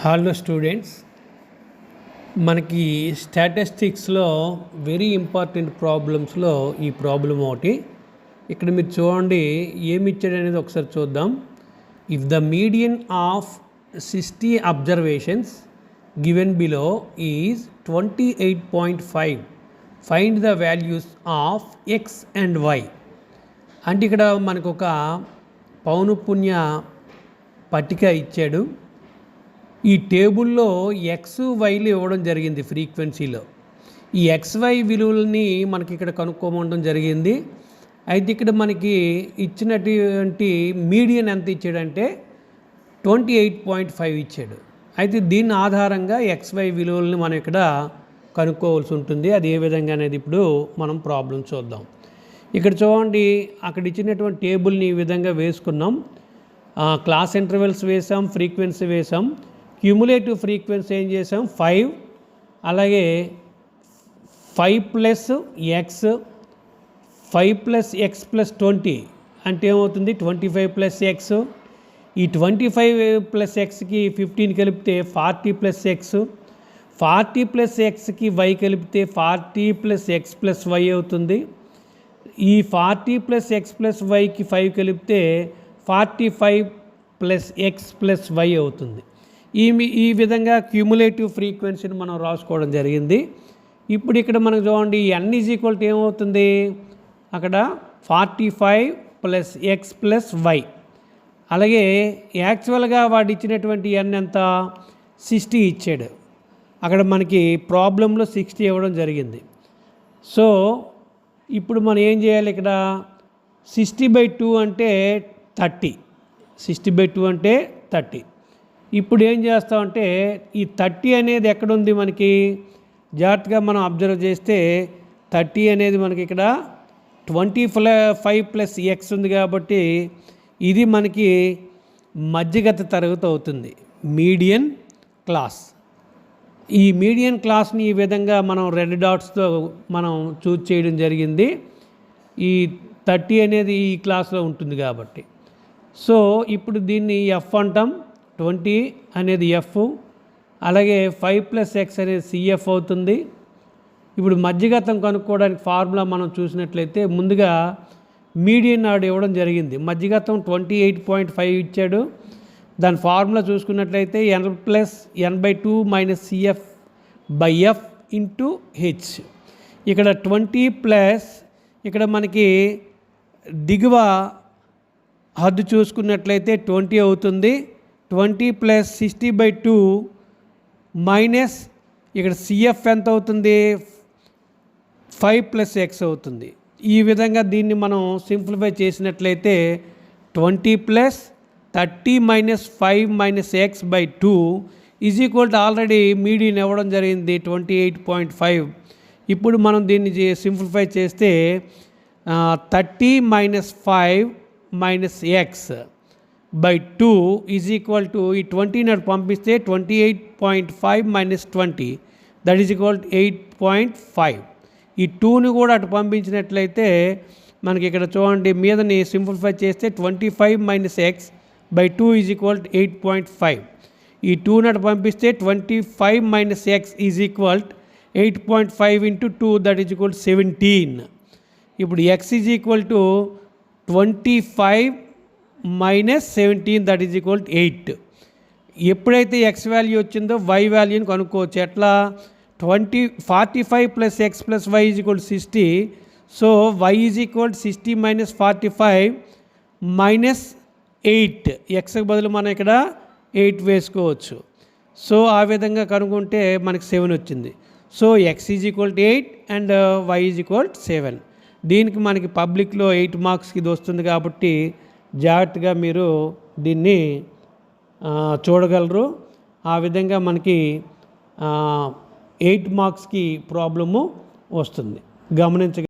Hello students మనకి స్టాటిస్టిక్స్లో very important ప్రాబ్లమ్స్లో ఈ problem ఒకటి. ఇక్కడ మీరు చూడండి ఏమి ఇచ్చాడు అనేది ఒకసారి చూద్దాం. If the median of sixty observations given below is twenty eight point five find the values of X and Y అంటే ఇక్కడ మనకు ఒక పౌనపుణ్య పట్టిక ఇచ్చాడు. ఈ టేబుల్లో ఎక్స్ వైలు ఇవ్వడం జరిగింది ఫ్రీక్వెన్సీలో. ఈ ఎక్స్ వై విలువలని మనకి ఇక్కడ కనుక్కోమండం జరిగింది. అయితే ఇక్కడ మనకి ఇచ్చినటువంటి మీడియన్ ఎంత ఇచ్చాడంటే ట్వంటీ ఎయిట్ పాయింట్ ఫైవ్ ఇచ్చాడు. అయితే దీని ఆధారంగా ఎక్స్ వై విలువలని మనం ఇక్కడ కనుక్కోవాల్సి ఉంటుంది. అది ఏ విధంగా అనేది ఇప్పుడు మనం ప్రాబ్లం చూద్దాం. ఇక్కడ చూడండి అక్కడ ఇచ్చినటువంటి టేబుల్ని ఈ విధంగా వేసుకున్నాం. క్లాస్ ఇంటర్వెల్స్ వేసాం ఫ్రీక్వెన్సీ వేసాం. క్యుములేటివ్ ఫ్రీక్వెన్సీ ఏం చేసాం? ఫైవ్. అలాగే five plus X five plus X plus twenty. అంటే ఏమవుతుంది? Twenty five plus X. ఈ ట్వంటీ ఫైవ్ ప్లస్ ఎక్స్కి ఫిఫ్టీన్ కలిపితే forty plus X. Forty plus ఎక్స్కి why కలిపితే forty plus X plus Y అవుతుంది. ఈ ఫార్టీ ప్లస్ ఎక్స్ ప్లస్ వైకి five కలిపితే forty five plus X plus Y అవుతుంది. ఈ ఈ విధంగా క్యూములేటివ్ ఫ్రీక్వెన్సీని మనం రాసుకోవడం జరిగింది. ఇప్పుడు ఇక్కడ మనకు చూడండి ఎన్ ఈజ్ ఈక్వల్ టు ఏమవుతుంది? అక్కడ forty five plus X plus Y అలాగే యాక్చువల్గా వాడు ఇచ్చినటువంటి ఎన్ ఎంత? సిక్స్టీ ఇచ్చాడు. అక్కడ మనకి ప్రాబ్లంలో సిక్స్టీ ఇవ్వడం జరిగింది. సో ఇప్పుడు మనం ఏం చేయాలి ఇక్కడ? సిక్స్టీ బై టూ అంటే థర్టీ సిక్స్టీ బై టూ అంటే థర్టీ ఇప్పుడు ఏం చేస్తామంటే ఈ థర్టీ అనేది ఎక్కడుంది మనకి? జాగ్రత్తగా మనం అబ్జర్వ్ చేస్తే థర్టీ అనేది మనకి ఇక్కడ ట్వంటీ ఫ్ల ఫైవ్ ప్లస్ ఎక్స్ ఉంది కాబట్టి ఇది మనకి మధ్యగత తరగతి అవుతుంది. Median class. ఈ మీడియన్ క్లాస్ని ఈ విధంగా మనం రెడ్ డాట్స్తో మనం చూజ్ చేయడం జరిగింది. ఈ థర్టీ అనేది ఈ క్లాస్లో ఉంటుంది కాబట్టి. సో ఇప్పుడు దీన్ని ఎఫ్ అంటాం. ట్వంటీ అనేది ఎఫ్ అలాగే ఫైవ్ ప్లస్ ఎక్స్ అనేది సిఎఫ్ అవుతుంది. ఇప్పుడు మధ్యగతం కనుక్కోవడానికి ఫార్ములా మనం చూసినట్లయితే ముందుగా మీడియన్ నాడు ఇవ్వడం జరిగింది. మధ్యగతం ట్వంటీ ఎయిట్ పాయింట్ ఫైవ్ ఇచ్చాడు. దాని ఫార్ములా చూసుకున్నట్లయితే N plus N by two minus CF by F into H ఇక్కడ ట్వంటీ ప్లస్ ఇక్కడ మనకి దిగువ హద్దు చూసుకున్నట్లయితే ట్వంటీ అవుతుంది. Twenty plus sixty by two minus ఇక్కడ సిఎఫ్ ఎంత అవుతుంది? ఫైవ్ ప్లస్ ఎక్స్ అవుతుంది. ఈ విధంగా దీన్ని మనం సింప్లిఫై చేసినట్లయితే twenty plus thirty minus five minus X by two is equal to already median ఇవ్వడం జరిగింది ట్వంటీ ఎయిట్ పాయింట్ ఫైవ్. ఇప్పుడు మనం దీన్ని సింప్లిఫై చేస్తే thirty minus five minus X. By two is equal to ఈ ట్వంటీ నాడు పంపిస్తే twenty eight point five minus twenty that is equal to eight point five ఈ టూని కూడా అటు పంపించినట్లయితే మనకి ఇక్కడ చూడండి మీదని సింప్లిఫై చేస్తే twenty five minus X by two is equal to eight point five ఈ టూ నాటు పంపిస్తే twenty five minus X is equal eight point five into two that is equal seventeen ఇప్పుడు X is equal to twenty five minus seventeen that is equal to eight ఎప్పుడైతే X value వచ్చిందో why వాల్యూని కనుక్కోవచ్చు. ఎట్లా? Twenty forty five plus X plus Y is equal sixty so Y is equal sixty minus forty five minus eight ఎక్స్కి బదులు మనం ఇక్కడ eight వేసుకోవచ్చు. So ఆ విధంగా కనుక్కుంటే మనకి సెవెన్ వచ్చింది. So X is equal to eight and Y is equal seven దీనికి మనకి పబ్లిక్లో ఎయిట్ మార్క్స్కి ఇది వస్తుంది కాబట్టి జాగ్రత్తగా మీరు దీన్ని చూడగలరు. ఆ విధంగా మనకి ఎయిట్ మార్క్స్కి ప్రాబ్లము వస్తుంది. గమనించ